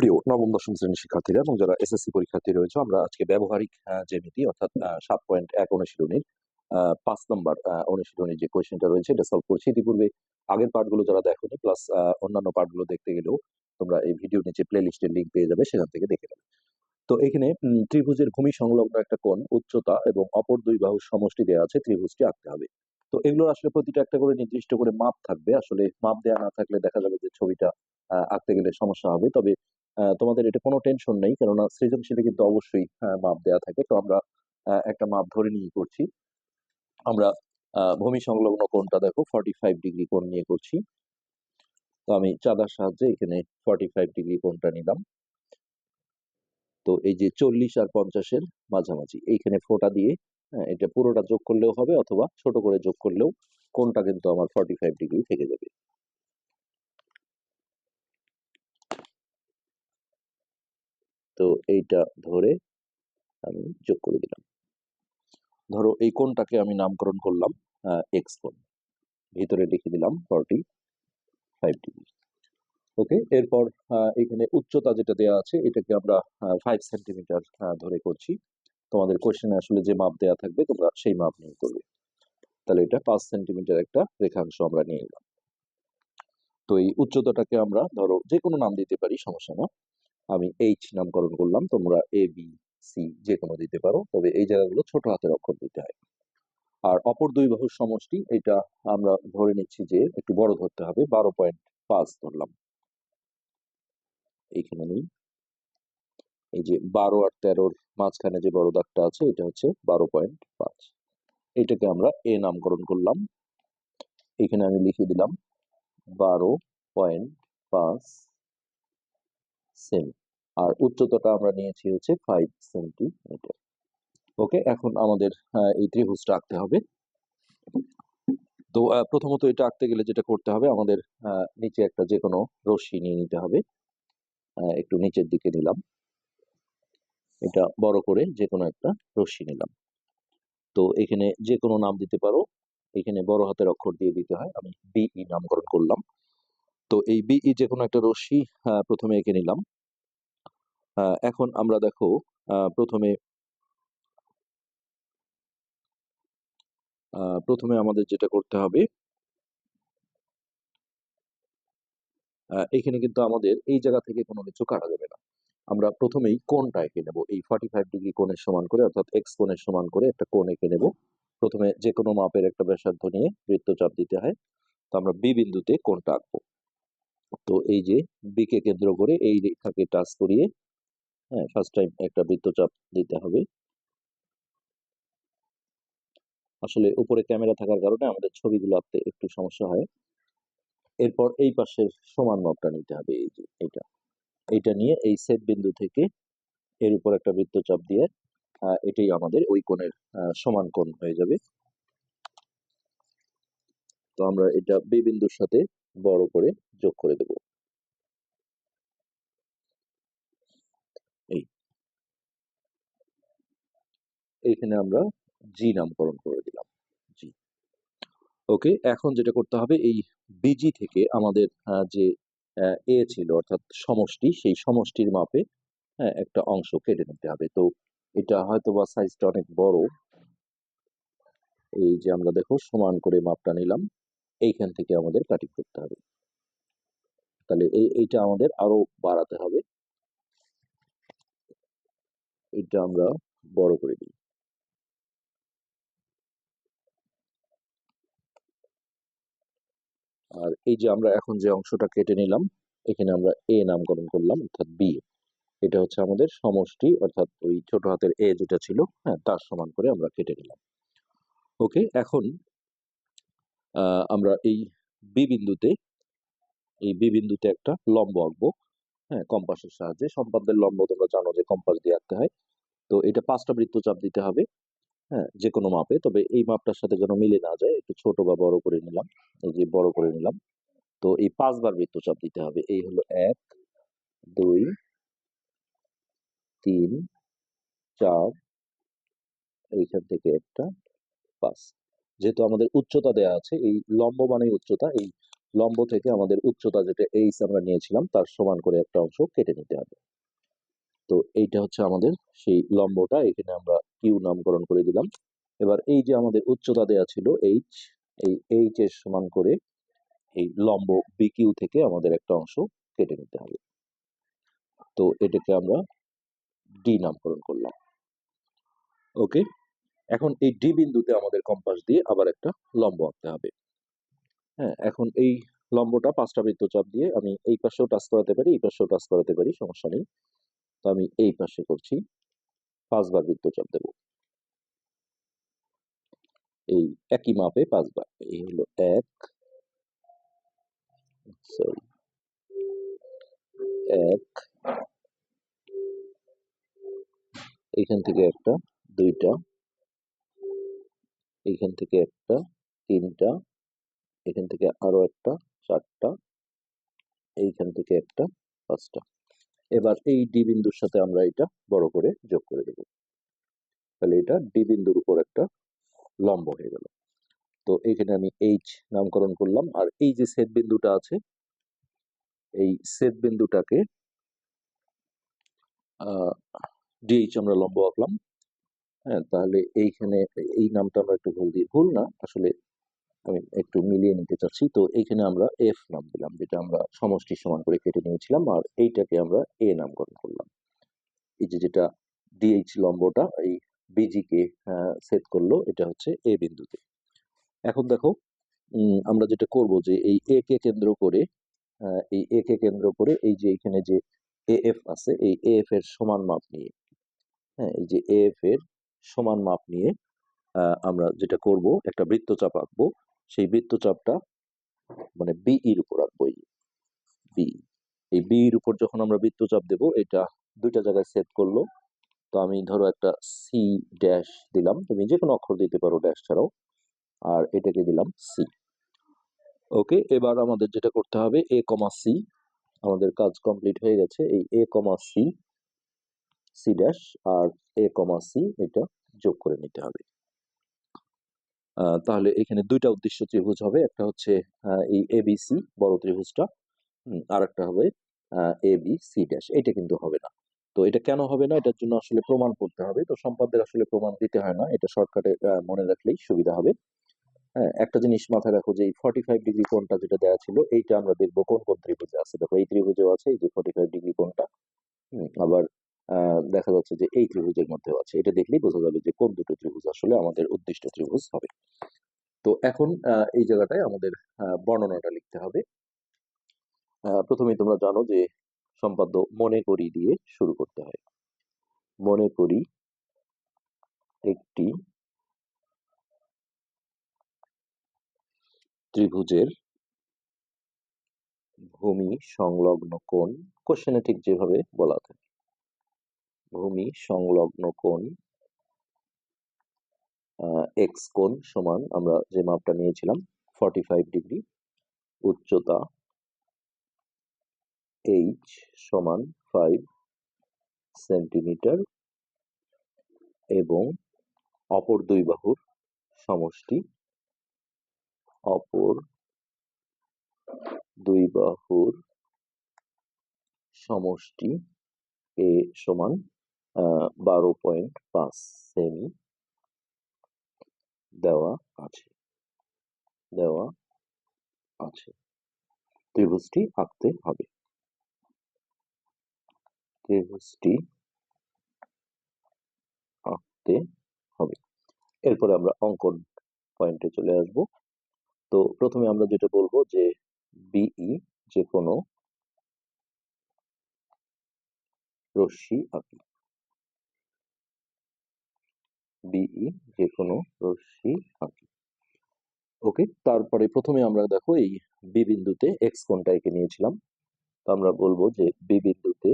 প্রিয় নবম দশম শ্রেণির শিক্ষার্থীরা এবং যারা এসএসসি পরীক্ষার্থী রয়েছে আমরা আজকে ব্যবহারিক আহ, জ্যামিতি অর্থাৎ সাত পয়েন্ট এক অনুশীলনীর পাঁচ নম্বর অনুশীলনীর যে কোয়েশ্চেনটা রয়েছে এটা সলভ করছি। ইতিপূর্বে আগের পার্টগুলো যারা দেখোনি প্লাস অন্যান্য পার্টগুলো দেখতে গেলেও তোমরা এই ভিডিও নিচে প্লে লিস্টের লিঙ্ক পেয়ে যাবে সেখান থেকে দেখে নেবে। তো এখানে ত্রিভুজের ভূমি সংলগ্ন একটা কোণ উচ্চতা এবং অপর দুই বাহুর সমষ্টি দেওয়া আছে ত্রিভুজটি আঁকতে হবে। তো এগুলো আসলে প্রতিটা একটা করে নির্দিষ্ট করে মাপ থাকবে। আসলে মাপ দেওয়া না থাকলে দেখা যাবে যে ছবিটা আঁকতে গেলে সমস্যা হবে। তবে তোমাদের এটা কোনো টেনশন নেই, কেননা সৃজনশীলে কিন্তু অবশ্যই মাপ দেওয়া থাকে। তো আমরা একটা মাপ ধরে নিয়ে করছি। আমরা ভূমি সংলগ্ন কোণটা দেখো ফর্টি ফাইভ ডিগ্রি কোণ নিয়ে করছি। তো আমি চাঁদার সাহায্যে এখানে ফর্টি ফাইভ ডিগ্রি কোণটা নিলাম। তো এই যে চল্লিশ আর পঞ্চাশের মাঝামাঝি, এইখানে ফোঁটা দিয়ে এটা পুরোটা যোগ করলেও হবে, অথবা ছোট করে যোগ করলেও কোনটা কিন্তু আমার ফর্টি ফাইভ ডিগ্রি থেকে যাবে। তো এইটা ধরে আমি যোগ করে দিলাম। ধরো এই কোণটাকে আমি নামকরণ করলাম এক্স কোণ। ভিতরে লিখে দিলাম ফর্টি ফাইভ ডিগ্রি ওকে এরপর এখানে উচ্চতা যেটা দেওয়া আছে, এটাকে আমরা ফাইভ সেন্টিমিটার ধরে করছি। তোমাদের কোশ্চেনে আসলে যে মাপ দেওয়া থাকবে, তোমরা সেই মাপ নিয়ে করবে। তাহলে এটা পাঁচ সেন্টিমিটার একটা রেখাংশ আমরা নিয়ে নিলাম তো এই উচ্চতাটাকে আমরা ধরো যে কোনো নাম দিতে পারি, সমস্যা না। আমি এইচ নামকরণ করলাম, তোমরা এ বি সি যে কোনো দিতে পারো, তবে এই জায়গাগুলো ছোট হাতের অক্ষর দিতে হয়। আর অপর দুই বাহুর সমষ্টি, এটা আমরা ধরে নিচ্ছি যে একটু বড় ধরতে হবে, বারো পয়েন্ট পাঁচ ধরলাম। এইখানে নেই। এই যে বারো আর তেরোর মাঝখানে যে বড় দাগটা আছে, এটা হচ্ছে বারো পয়েন্ট পাঁচ। এটাকে আমরা এ নামকরণ করলাম। এখানে আমি লিখে দিলাম, বারো পয়েন্ট পাঁচ সেমি। আর উচ্চতাটা আমরা নিয়েছি হচ্ছে ফাইভ সেন্টিমিটার ওকে এখন আমাদের এই ত্রিভুজটা আঁকতে হবে। তো প্রথমত এটা আঁকতে গেলে যেটা করতে হবে, আমাদের নিচে একটা যে কোনো রশ্মি নিয়ে নিতে হবে। একটু নিচের দিকে নিলাম। এটা বড় করে যে কোনো একটা রশ্মি নিলাম। তো, এখানে যে কোনো নাম দিতে পারো। এখানে বড় হাতের অক্ষর দিয়ে দিতে হয়। আমি বিই নামকরণ করলাম। তো, এই বিই যে কোনো একটা রশ্মি প্রথমে এঁকে নিলাম। এখন আমরা দেখো প্রথমে প্রথমে আমাদের যেটা করতে হবে এখানে কিন্তু আমাদের এই জায়গা থেকে কোনো কিছু কাটা যাবে না। আমরা প্রথমেই কোণটা এঁকে নেব। এই ফর্টি ফাইভ ডিগ্রি কোণের সমান করে, অর্থাৎ এক্স কোণের সমান করে একটা কোণ এঁকে নেব। প্রথমে যে কোনো মাপের একটা ব্যাসার্ধ নিয়ে বৃত্তচাপ দিতে হয়। তো আমরা বি বিন্দুতে কোণটা আঁকবো। তো এই যে বি কে কেন্দ্র করে এই রেখাকে টাচ করিয়ে হ্যাঁ ফার্স্ট টাইম একটা বৃত্তচাপ দিতে হবে। আসলে উপরে ক্যামেরা থাকার কারণে আমাদের ছবিগুলো আঁকতে একটু সমস্যা হয়। এরপর এই পাশের সমান মাপটা নিতে হবে, এই যে এটা এইটা নিয়ে এই সেট বিন্দু থেকে এর উপর একটা বৃত্তচাপ দিয়ে এটাই আমাদের ওই কোণের সমান কোণ হয়ে যাবে। তো আমরা এটা বি বিন্দুর সাথে বড় করে যোগ করে দেব এই এইখানে আমরা জি নামকরণ করে দিলাম। জি ওকে এখন যেটা করতে হবে, এই বিজি থেকে আমাদের যে এ ছিল, অর্থাৎ সমষ্টি, সেই সমষ্টির মাপে হ্যাঁ একটা অংশ কেটে নিতে হবে। তো এটা হয়তো বা সাইজটা অনেক বড়। এই যে আমরা দেখো, সমান করে মাপটা নিলাম। এইখান থেকে আমাদের কাটিং করতে হবে। তাহলে এই, এইটা আমাদের আরও বাড়াতে হবে। এটা আমরা বড় করে দিই। আর এই যে আমরা এখন যে অংশটা কেটে নিলাম, এখানে আমরা এ নামকরণ করলাম, অর্থাৎ বি এটা হচ্ছে আমাদের সমষ্টি, অর্থাৎ ওই ছোট হাতের এ যেটা ছিল হ্যাঁ তার সমান করে আমরা কেটে নিলাম। ওকে এখন আমরা এই বি বিন্দুতে, এই বি বিন্দুতে একটা লম্ব আঁকবো হ্যাঁ কম্পাসের সাহায্যে। সম্পাদ্যের লম্ব তোমরা জানো যে কম্পাস দিয়ে আঁকতে হয়। তো এটা পাঁচটা বৃত্তচাপ দিতে হবে। হ্যাঁ যে কোনো মাপে। তবে এই মাপটার সাথে যেন মিলে না যায়, একটু ছোট বা বড় করে নিলাম। এই যে বড় করে নিলাম। তো এই পাঁচবার বৃত্তচাপ দিতে হবে। এই হলো এক, দুই, তিন, চার, এইখান থেকে একটা, পাঁচ। যেহেতু আমাদের উচ্চতা দেয়া আছে, এই লম্ব মানে উচ্চতা, এই লম্ব থেকে আমাদের উচ্চতা যেটা এইচ আমরা নিয়েছিলাম, তার সমান করে একটা অংশ কেটে নিতে হবে। তো এইটা হচ্ছে আমাদের সেই লম্বটা, এখানে আমরা কিউ নামকরণ করে দিলাম। এবার এই যে আমাদের উচ্চতা দেয়া ছিল এইচ এই এইচ এর সমান করে এই লম্ব বিকিউ থেকে আমাদের একটা অংশ কেটে নিতে হবে। তো এটাকে আমরা ডি নামকরণ করলাম। ওকে? এখন এই ডি বিন্দুতে আমাদের কম্পাস দিয়ে আবার একটা লম্ব আঁকতে হবে। হ্যাঁ এখন এই লম্বটা পাঁচটা বৃত্তচাপ দিয়ে আমি এই পাশেও টাচ করাতে পারি, এই পাশেও টাচ করাতে পারি, সমস্যা নেই। তো আমি এই পাশে করছি, পাঁচবার বৃত্তচাপ দেব। এই একই মাপে পাঁচবার, এই হলো এক সরি এক এইখান থেকে একটা, দুইটা এইখান থেকে একটা, তিনটা, এখান থেকে আরও একটা, চারটা, এইখান থেকে একটা, পাঁচটা। এবার এই ডি বিন্দুর সাথে আমরা এটা বড় করে যোগ করে দেব। তাহলে এটা ডি বিন্দুর উপর একটা লম্ব হয়ে গেল। তো এখানে আমি এইচ নামকরণ করলাম, আর এই যে সেট বিন্দুটা আছে, এই সেট বিন্দুটাকে ডিএইচ আমরা লম্ব আঁকলাম। হ্যাঁ তাহলে এইখানে এই নামটা আমরা একটু ভুল দিই। ভুল না, আসলে আমি একটু মিলিয়ে নিতে চাচ্ছি। তো এইখানে আমরা এফ নাম দিলাম, যেটা আমরা সমষ্টি সমান করে কেটে নিয়েছিলাম, আর এইটাকে আমরা এ নামকরণ করলাম। এই যে যেটা ডিএইচ লম্বটা, এই বিজি কে সেট করল, এটা হচ্ছে এ বিন্দুতে। এখন দেখো আমরা যেটা করব যে এই এ কে কেন্দ্র করে এই এ কে কেন্দ্র করে এই যে এখানে যে এএফ আছে, এই এএফ এর সমান মাপ নিয়ে হ্যাঁ এই যে এএফ এর সমান মাপ নিয়ে আমরা যেটা করব, একটা বৃত্তচাপ আঁকবো সেই বৃত্তচাপটা মানে বি এর উপর আঁকবো বি এই বি এর উপর যখন আমরা বৃত্তচাপ দেব, এটা দুইটা জায়গায় সেট করল। তো আমি ধরো একটা সি ড্যাশ দিলাম। তুমি যে কোনো অক্ষর দিতে পারো ড্যাশ ছাড়াও। আর এটাকে দিলাম সি ওকে এবার আমাদের যেটা করতে হবে এ কমা সি আমাদের কাজ কমপ্লিট হয়ে গেছে। এই A comma C C dash R A comma C এটা যোগ করে নিতে হবে। তাহলে এখানে দুইটা উদ্দেশ্য ত্রিভুজ হবে। একটা হচ্ছে এই এবিসি বড় ত্রিভুজটা আর একটা হবে এ বি সি ড্যাশ এটা কিন্তু হবে না। তো এটা কেন হবে না? এটার জন্য আসলে প্রমাণ করতে হবে। তো সম্পাদ্যের আসলে প্রমাণ দিতে হয় না। এটা শর্টকাটে মনে রাখলেই সুবিধা হবে। হ্যাঁ একটা জিনিস মাথায় রাখো যে এই ফর্টি ফাইভ ডিগ্রি কোণটা যেটা দেওয়া ছিল এইটা আমরা দেখব কোন কোন ত্রিভুজে আছে। দেখো এই ত্রিভুজেও আছে এই যে ফর্টি ফাইভ ডিগ্রি হুম, আবার দেখা যাচ্ছে যে এই ত্রিভুজের মধ্যেও আছে। এটা দেখলেই বোঝা যাবে যে কোন দুটো ত্রিভুজ আসলে আমাদের উদ্দিষ্ট ত্রিভুজ হবে। তো এখন এই জায়গাটায় আমাদের বর্ণনাটা লিখতে হবে। আহ, প্রথমেই তোমরা জানো যে সম্পাদ্য মনে করি দিয়ে শুরু করতে হয়। মনে করি একটি ত্রিভুজের ভূমি সংলগ্ন কোণ। কোশ্চেনে ঠিক যেভাবে বলা থাকে। ভূমি সংলগ্ন কোণ এক্স কোণ সমান আমরা যে মাপটা নিয়েছিলাম ফর্টি ফাইভ ডিগ্রি উচ্চতা এইচ সমান ফাইভ সেন্টিমিটার এবং অপর দুই বাহুর সমষ্টি অপর দুই বাহুর সমষ্টি এ সমান বারো পয়েন্ট পাঁচ সেমি দেওয়া আছে। দেওয়া আছে। ত্রিভুজটি আঁকতে হবে। ত্রিভুজটি আঁকতে হবে। এরপরে আমরা অঙ্কন পয়েন্টে চলে আসব। তো প্রথমে আমরা যেটা বলব যে বিই যে কোনো রশ্মি আঁকি। বিই যে কোনো রশ্মি আঁকি ওকে তারপরে প্রথমে আমরা দেখো এই বি বিন্দুতে এক্স কোণটা এঁকে নিয়েছিলাম। তো আমরা বলব যে বি বিন্দুতে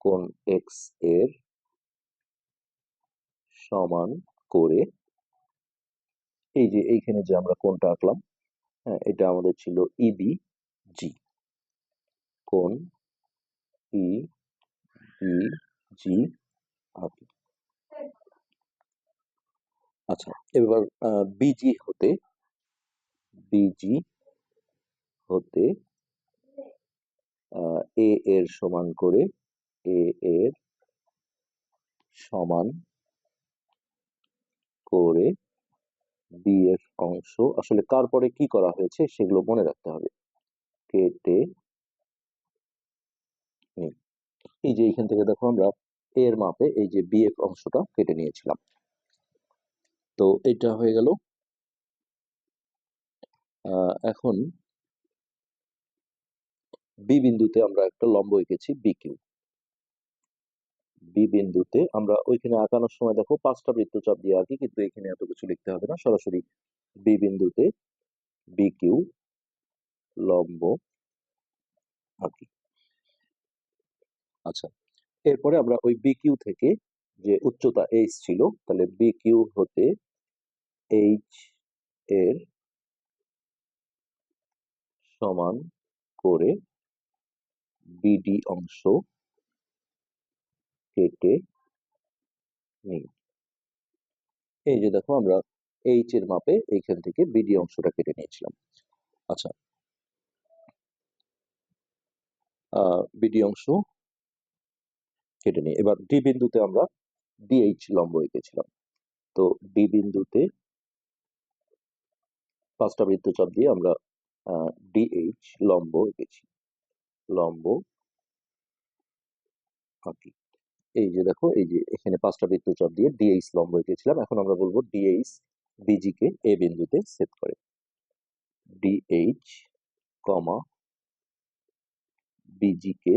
কোণ এক্সের সমান করে এই যে এইখানে যে আমরা কোণটা আঁকলাম হ্যাঁ এটা আমাদের ছিল ইবি জি কোণ ই বি জি আঁকি আচ্ছা এবার বিজি হতে বিজি হতে এ এর সমান করে এ এর সমান করে ডিএফ অংশ, আসলে কার পরে কি করা হয়েছে সেগুলো মনে রাখতে হবে। কেটে এই যে এখান থেকে দেখো আমরা এর মাপে এই যে বিএফ অংশটা কেটে নিয়েছিলাম। তো এটা হয়ে গেল এখন বি বিন্দুতে আমরা একটা লম্ব এঁকেছি বি কিউ বি বিন্দুতে আমরা ওইখানে আঁকানোর সময় দেখো পাঁচটা বৃত্তচাপ দিয়ে আঁকি, কিন্তু এখানে এত কিছু লিখতে হবে না। সরাসরি বি বিন্দুতে বি কিউ লম্ব আঁকি। আচ্ছা এরপরে আমরা ওই বিকিউ থেকে যে উচ্চতা এইচ ছিল, তাহলে বিকিউ হতে এইচ এর সমান করে বিডি অংশ কেটে নিই। এই যে দেখো আমরা এইচ এর মাপে এইখান থেকে বিডি অংশটা কেটে নিয়েছিলাম। আচ্ছা। বিডি অংশ কেটে নিই। এবার ডি বিন্দুতে আমরা ডিএইচ লম্ব এঁকেছিলাম তো ডি বিন্দুতে পাঁচটা বৃত্তচাপ দিয়ে আমরা ডিএইচ লম্ব এঁকেছি লম্ব আঁকি। এই যে দেখো, এই যে এখানে পাঁচটা বৃত্তচাপ দিয়ে ডিএইচ লম্ব এঁকেছিলাম এখন আমরা বলব ডিএইচ বিজি কে এ বিন্দুতে সেট করে। ডিএইচ কমা বিজি কে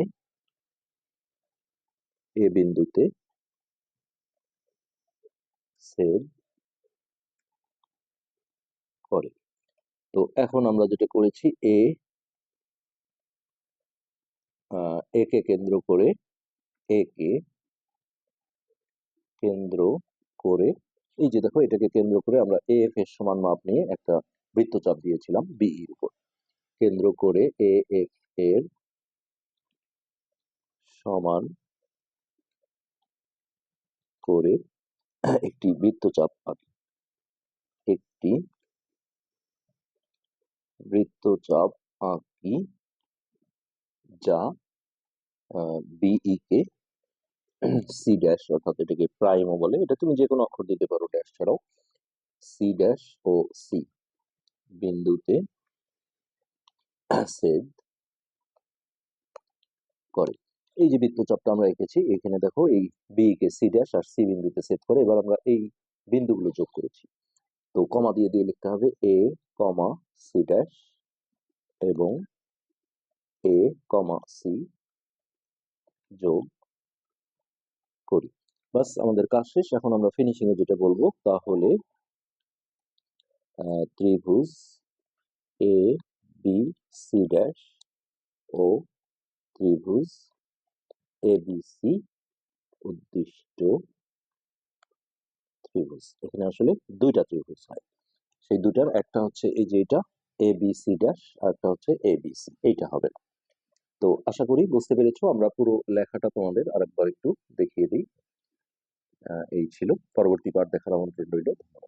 এ বিন্দুতে সেভ করে। তো এখন আমরা যেটা করেছি, এ একে কেন্দ্র করে একে কেন্দ্র করে, এই যে দেখো, এটাকে কেন্দ্র করে আমরা এ এফ এর সমান মাপ নিয়ে একটা বৃত্তচাপ দিয়েছিলাম বি এর উপর। কেন্দ্র করে এ এফ এর সমান করে একটি বৃত্তচাপ আঁকি। একটি বৃত্তচাপ আঁকি যা বিই কে সি ড্যাশ অর্থাৎ এটাকে প্রাইমও বলে। এটা তুমি যে কোনো অক্ষর দিতে পারো ড্যাশ ছাড়াও। সি ড্যাশ ও সি বিন্দুতে সেদ করে। এই যে বৃত্তচাপটা আমরা এঁকেছি, এখানে দেখো এই বি কে সি ড্যাশ আর সি বিন্দুতে সেট করে এবার আমরা এই বিন্দুগুলো যোগ করেছি। তো কমা দিয়ে দিয়ে লিখতে হবে এ কমা সি ড্যাশ এবং এ কমা সি যোগ করি। বাস, আমাদের কাজ শেষ। এখন আমরা ফিনিশিং এ যেটা বলব তাহলে ত্রিভুজ এ বি সি ড্যাশ ও ত্রিভুজ এ বি সি উদ্দিষ্ট ত্রিভুজ। এখানে আসলে দুইটা ত্রিভুজ হয়। সেই দুটার একটা হচ্ছে এই যে এটা এ বি সি ড্যাশ আর একটা হচ্ছে এ বি সি এইটা হবে। তো আশা করি বুঝতে পেরেছ, আমরা পুরো লেখাটা তোমাদের আরেকবার একটু দেখিয়ে দিই। এই ছিল। পরবর্তী পাঠ দেখার আমন্ত্রণ রইল। ধন্যবাদ।